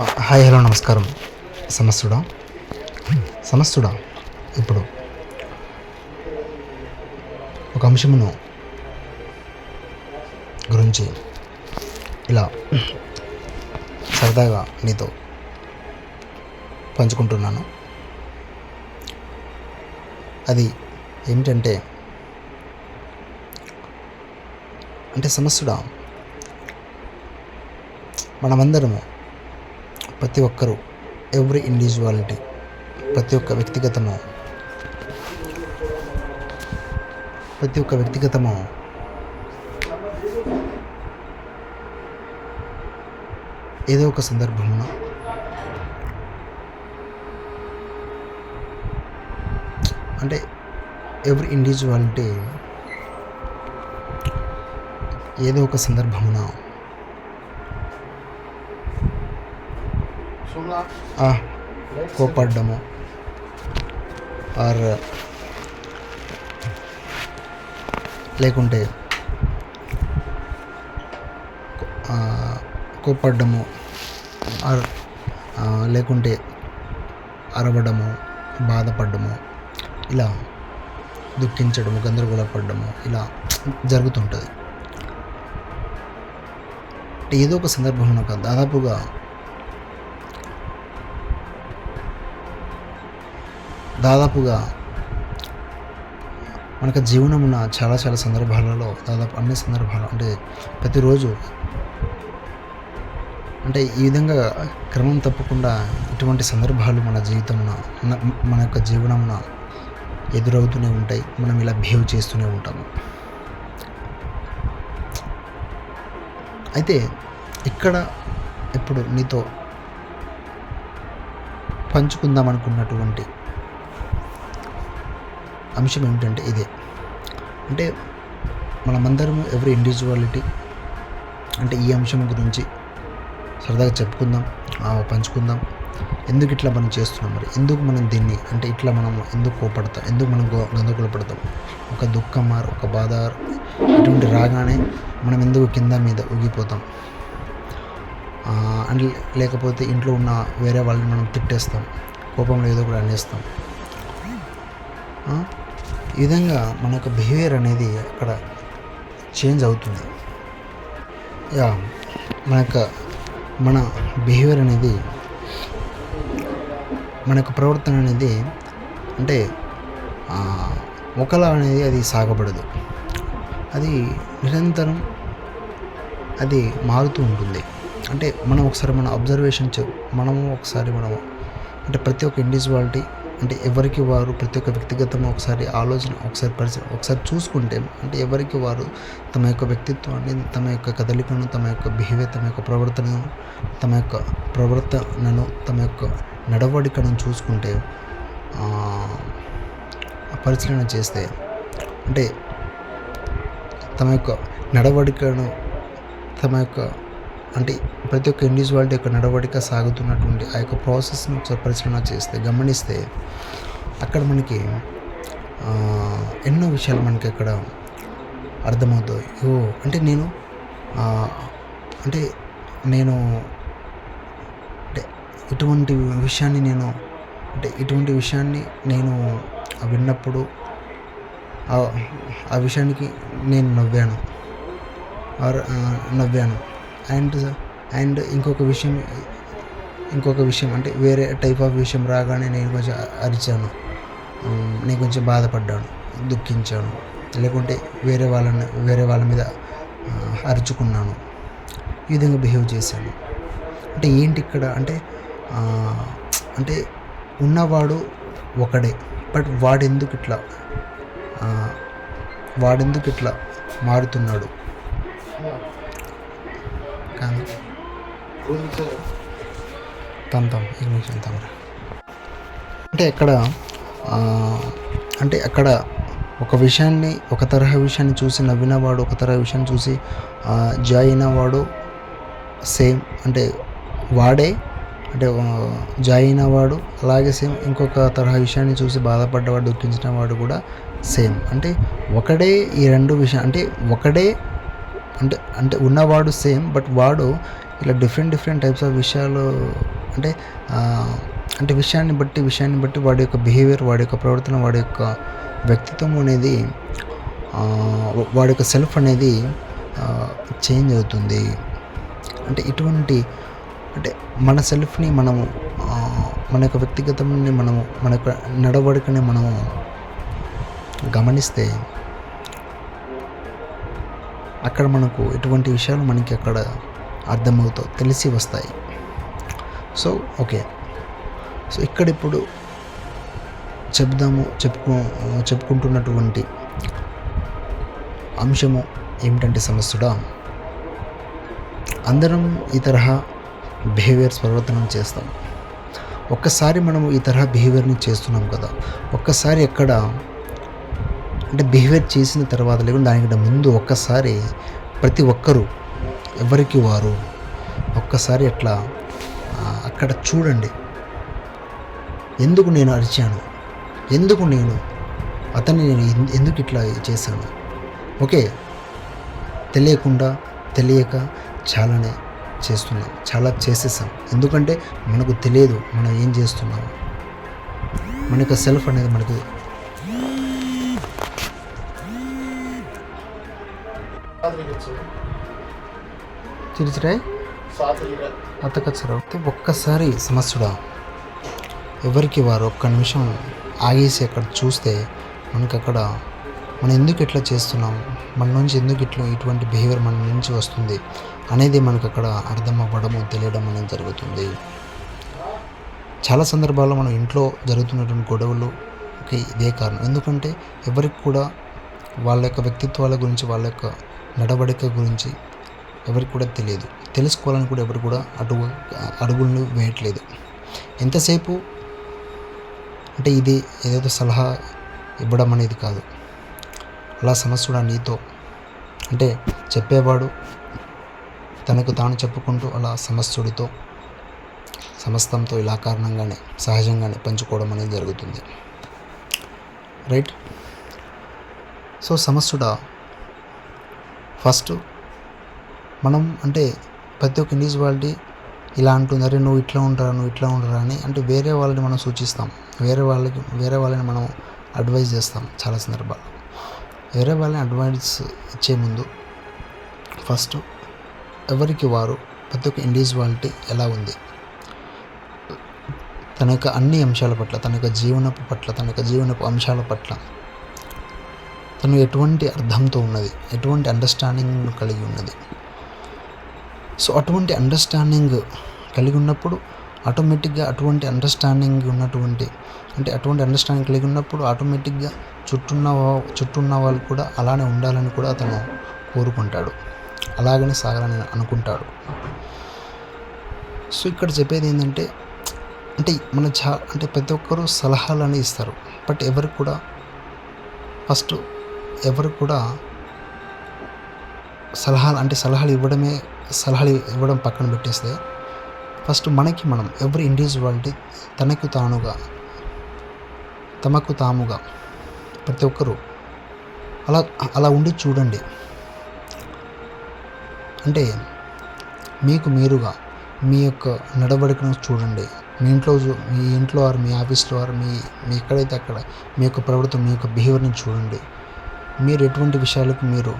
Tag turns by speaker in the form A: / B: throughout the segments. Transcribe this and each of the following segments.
A: Hi hello నమస్కారం. సమస్తుడా సమస్తుడా ఇప్పుడు ఒక అంశమును గురించి ఇలా సరదాగా నీతో పంచుకుంటున్నాను. అది ఏమిటంటే అంటే సమస్యడా మనమందరము ప్రతి ఒక్కరూ ఎవ్రీ ఇండివిజువాలిటీ ప్రతి ఒక్క వ్యక్తిగతము? ప్రతి ఒక్క వ్యక్తిగతము? ఏదో ఒక సందర్భంలో అంటే ఎవ్రీ ఇండివిజువాలిటీ ఏదో ఒక సందర్భమున కోపడ్డము ఆర్ లేకుంటే కోప్పడ్డము. కోపడ్డము ఆర్ లేకుంటే అరవడము బాధపడ్డము. ఇలా దుఃఖించడము గందరగోళపడ్డము ఇలా జరుగుతుంటుంది. ఏదో ఒక సందర్భంలో దాదాపుగా దాదాపుగా మనకు జీవనమున చాలా చాలా సందర్భాలలో దాదాపు అన్ని సందర్భాలు అంటే ప్రతిరోజు అంటే ఈ విధంగా క్రమం తప్పకుండా ఇటువంటి సందర్భాలు మన జీవితమున మన మన యొక్క జీవనమున ఎదురవుతూనే ఉంటాయి. మనం ఇలా బిహేవ్ చేస్తూనే ఉంటాము. అయితే ఇక్కడ ఇప్పుడు నీతో పంచుకుందాం అనుకున్నటువంటి అంశం ఏమిటంటే ఇదే. అంటే మనమందరము ఎవరి ఇండివిజువాలిటీ అంటే ఈ అంశం గురించి సరదాగా చెప్పుకుందాం పంచుకుందాం. ఎందుకు ఇట్లా మనం చేస్తున్నాం మరి? ఎందుకు మనం దీన్ని అంటే ఇట్లా మనం ఎందుకు కోపడతాం? ఎందుకు మనం గో గందరగోళ పడతాం? ఒక దుఃఖం ఆర్ ఒక బాధ ఇటువంటి రాగానే మనం ఎందుకు కింద మీద ఊగిపోతాం? అండ్ లేకపోతే ఇంట్లో ఉన్న వేరే వాళ్ళని మనం తిట్టేస్తాం. కోపంలో ఏదో కూడా అనేస్తాం. ఈ విధంగా మన యొక్క బిహేవియర్ అనేది అక్కడ చేంజ్ అవుతుంది. యా మన యొక్క మన బిహేవియర్ అనేది మన యొక్క ప్రవర్తన అనేది అంటే ఒకలా అనేది అది సాగబడదు. అది నిరంతరం అది మారుతూ ఉంటుంది. అంటే మనం ఒకసారి మన అబ్జర్వేషన్ చే మనము ఒకసారి మనము అంటే ప్రతి ఒక్క ఇండివిజువాలిటీ అంటే ఎవరికి వారు ప్రతి ఒక్క వ్యక్తిగతం ఒకసారి ఆలోచన ఒకసారి పరిచయం ఒకసారి చూసుకుంటే అంటే ఎవరికి వారు తమ యొక్క వ్యక్తిత్వాన్ని తమ యొక్క కదలికను తమ యొక్క బిహేవియర్ తమ యొక్క ప్రవర్తనను తమ యొక్క ప్రవర్తనను తమ యొక్క నడవడికను చూసుకుంటే పరిశీలన చేస్తే అంటే తమ యొక్క నడవడికను తమ యొక్క అంటే ప్రతి ఒక్క ఇండివిజువాలిటీ యొక్క నడవడిక సాగుతున్నటువంటి ఆ యొక్క ప్రాసెస్ను ఒకసారి పరిశీలన చేస్తే గమనిస్తే అక్కడ మనకి ఎన్నో విషయాలు మనకి అక్కడ అర్థమవుతాయి. ఓ అంటే నేను అంటే నేను అంటే ఇటువంటి విషయాన్ని నేను అంటే ఇటువంటి విషయాన్ని నేను విన్నప్పుడు ఆ- ఆ విషయానికి నేను నవ్వాను. ఆర్ నవ్వాను. అండ్ అండ్ ఇంకొక విషయం ఇంకొక విషయం అంటే వేరే టైప్ ఆఫ్ విషయం రాగానే నేను కొంచెం అరిచాను. నేను కొంచెం బాధపడ్డాను దుఃఖించాను. లేకుంటే వేరే వాళ్ళని వేరే వాళ్ళ మీద అరుచుకున్నాను. ఈ విధంగా బిహేవ్ చేశాను. అంటే ఏంటి ఇక్కడ అంటే అంటే ఉన్నవాడు ఒకడే బట్ వాడెందుకు ఇట్లా వాడెందుకు ఇట్లా మారుతున్నాడు? కానీ తంతాం ఈ నిమిషం తమరా అంటే అక్కడ అంటే అక్కడ ఒక విషయాన్ని ఒక తరహా విషయాన్ని చూసి నవ్వినవాడు ఒక తరహా విషయాన్ని చూసి జాయ్ అయినవాడు సేమ్ అంటే వాడే అంటే జాయ్ అయినవాడు అలాగే సేమ్ ఇంకొక తరహా విషయాన్ని చూసి బాధపడ్డవాడు దుఃఖించిన వాడు కూడా సేమ్. అంటే ఒకడే ఈ రెండు విషయం అంటే ఒకడే అంటే అంటే ఉన్నవాడు సేమ్ బట్ వాడు ఇలా డిఫరెంట్ డిఫరెంట్ టైప్స్ ఆఫ్ విషయాలు అంటే అంటే విషయాన్ని బట్టి విషయాన్ని బట్టి వాడి యొక్క బిహేవియర్ వాడి యొక్క ప్రవర్తన వాడి యొక్క వ్యక్తిత్వం అనేది వాడి యొక్క సెల్ఫ్ అనేది చేంజ్ అవుతుంది. అంటే ఇటువంటి అంటే మన సెల్ఫ్ని మనము మన యొక్క వ్యక్తిగతంని మనము మన యొక్క నడవడికని మనము గమనిస్తే అక్కడ మనకు ఎటువంటి విషయాలు మనకి అక్కడ అర్థమవుతాయి తెలిసి వస్తాయి. So okay. సో ఇక్కడ ఇప్పుడు చెప్దాము చెప్పుకో చెప్పుకుంటున్నటువంటి అంశము ఏమిటంటే సమస్యడా? అందరం ఈ తరహా బిహేవియర్స్ ప్రవర్తనం చేస్తాం. ఒక్కసారి మనము ఈ తరహా బిహేవియర్ని చేస్తున్నాం కదా. ఒక్కసారి ఎక్కడ అంటే బిహేవియర్ చేసిన తర్వాత లేకుండా దానికంటే ముందు ఒక్కసారి ప్రతి ఒక్కరూ ఎవరికి వారు ఒక్కసారి అట్లా అక్కడ చూడండి. ఎందుకు నేను అరిచాను? ఎందుకు నేను అతన్ని నేను ఎందు- ఎందుకు ఇట్లా చేశాను? ఓకే తెలియకుండా తెలియక చాలానే చేస్తున్నాం. చాలా చేసేసాం. ఎందుకంటే మనకు తెలియదు మనం ఏం చేస్తున్నాము. మన యొక్క సెల్ఫ్ అనేది మనకు తిరిచిరాయ్? అతకచ్చరావు ఒక్కసారి సమస్యడా? ఎవరికి వారు ఒక్క నిమిషం ఆగేసి అక్కడ చూస్తే మనకి అక్కడ మనం ఎందుకు ఇట్లా చేస్తున్నాం? మన నుంచి ఎందుకు ఇట్లా ఇటువంటి బిహేవియర్ మన నుంచి వస్తుంది? అనేది మనకు అక్కడ అర్థం అవ్వడము తెలియడం అనేది జరుగుతుంది. చాలా సందర్భాల్లో మనం ఇంట్లో జరుగుతున్నటువంటి గొడవలుకి ఇదే కారణం. ఎందుకంటే ఎవరికి కూడా వాళ్ళ యొక్క వ్యక్తిత్వాల గురించి వాళ్ళ యొక్క నడవడిక గురించి ఎవరికి కూడా తెలియదు. తెలుసుకోవాలని కూడా ఎవరు కూడా అడుగు అడుగులను వేయట్లేదు. ఎంతసేపు అంటే ఇది ఏదైతే సలహా ఇవ్వడం అనేది కాదు. అలా సమస్యుడా నీతో అంటే చెప్పేవాడు తనకు తాను చెప్పుకుంటూ అలా సమస్యుడితో సమస్తంతో ఇలా కారణంగానే సహజంగానే పంచుకోవడం అనేది జరుగుతుంది. రైట్? సో సమస్యుడా ఫస్ట్ మనం అంటే ప్రతి ఒక్క ఇండివిజువాలిటీ ఇలా అంటుంది అరే నువ్వు ఇట్లా ఉంటారా నువ్వు ఇట్లా ఉంటారా అని అంటే వేరే వాళ్ళని మనం సూచిస్తాం. వేరే వాళ్ళకి వేరే వాళ్ళని మనం అడ్వైజ్ చేస్తాం చాలా సందర్భాలు వేరే వాళ్ళని అడ్వైస్ ఇచ్చే ముందు ఫస్ట్ ఎవరికి వారు ప్రతి ఒక్క ఇండివిజువాలిటీ ఎలా ఉంది? తన యొక్క అన్ని అంశాల పట్ల తన యొక్క జీవనపు పట్ల తన యొక్క జీవనపు అంశాల పట్ల తను ఎటువంటి అర్థంతో ఉన్నది? ఎటువంటి అండర్స్టాండింగ్ కలిగి ఉన్నది? సో అటువంటి అండర్స్టాండింగ్ కలిగి ఉన్నప్పుడు ఆటోమేటిక్గా అటువంటి అండర్స్టాండింగ్ ఉన్నటువంటి అంటే అటువంటి అండర్స్టాండింగ్ కలిగి ఉన్నప్పుడు ఆటోమేటిక్గా చుట్టూన్న వా- చుట్టూన్న వాళ్ళు కూడా అలానే ఉండాలని కూడా అతను కోరుకుంటాడు. అలాగనే సాగాలని అనుకుంటాడు. సో ఇక్కడ చెప్పేది ఏంటంటే అంటే మన చా అంటే ప్రతి ఒక్కరూ అనేవి ఇస్తారు. బట్ ఎవరికి కూడా ఫస్ట్ ఎవరు కూడా సలహాలు అంటే సలహాలు ఇవ్వడమే సలహాలు ఇవ్వడం పక్కన పెట్టేస్తే ఫస్ట్ మనకి మనం ఎవరి ఇండివిజువాలిటీ తనకు తానుగా తమకు తాముగా ప్రతి ఒక్కరూ అలా అలా ఉండి చూడండి. అంటే మీకు మీరుగా మీ యొక్క నడవడికను చూడండి. మీ ఇంట్లో మీ ఇంట్లో వారు మీ ఆఫీస్లో వారు మీ మీ ఎక్కడైతే అక్కడ మీ యొక్క ప్రవర్తన మీ యొక్క బిహేవియర్ని చూడండి. మీరు ఎటువంటి విషయాలకు మీరు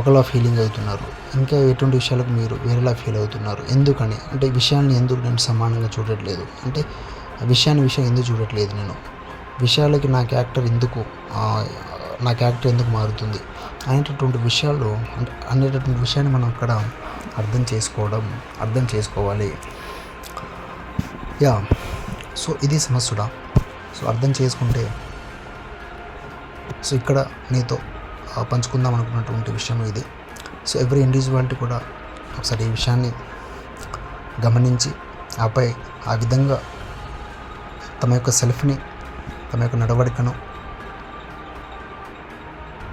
A: ఒకలా ఫీలింగ్ అవుతున్నారు? ఇంకా ఎటువంటి విషయాలకు మీరు వేరేలా ఫీల్ అవుతున్నారు? ఎందుకని? అంటే విషయాన్ని ఎందుకు నేను సమానంగా చూడట్లేదు? అంటే విషయాన్ని విషయం ఎందుకు చూడట్లేదు నేను? విషయాలకి నా క్యారెక్టర్ ఎందుకు నా క్యారెక్టర్ ఎందుకు మారుతుంది? అనేటటువంటి విషయాలు అంటే అనేటటువంటి విషయాన్ని మనం అక్కడ అర్థం చేసుకోవడం అర్థం చేసుకోవాలి. యా సో ఇది సమస్యడా? సో అర్థం చేసుకుంటే సో ఇక్కడ నీతో ఆ, పంచుకుందాం అనుకున్నటువంటి విషయం ఇది. సో ఎవ్రీ ఇండివిజువాలిటీ కూడా ఒకసారి ఈ విషయాన్ని గమనించి ఆపై ఆ విధంగా తమ యొక్క సెల్ఫ్ని తమ యొక్క నడవడికను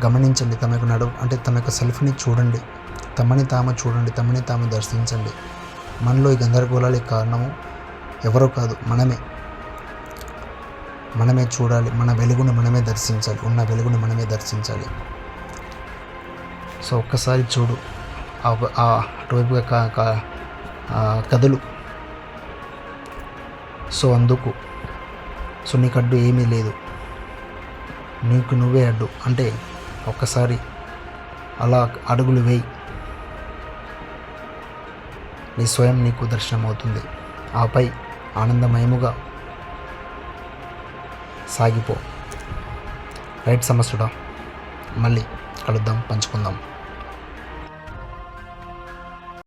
A: గమనించండి. తమ యొక్క నడవ అంటే తమ యొక్క సెల్ఫ్ని చూడండి. తమని తాము చూడండి తమని తాము దర్శించండి. మనలో ఈ గందరగోళాలకి కారణము. ఎవరో కాదు మనమే. మనమే చూడాలి మన వెలుగును మనమే దర్శించాలి ఉన్న వెలుగును మనమే దర్శించాలి. సో ఒక్కసారి చూడు ఆ- అటువైపుగా కథలు. సో అందుకు. సో నీకు అడ్డు ఏమీ లేదు. నీకు నువ్వే అడ్డు. అంటే ఒక్కసారి అలా అడుగులు వేయి. నీ స్వయం నీకు దర్శనం అవుతుంది ఆపై ఆనందమయముగా సాగిపో. రైట్ సమస్యడా? మళ్ళీ కలుద్దాం పంచుకుందాం.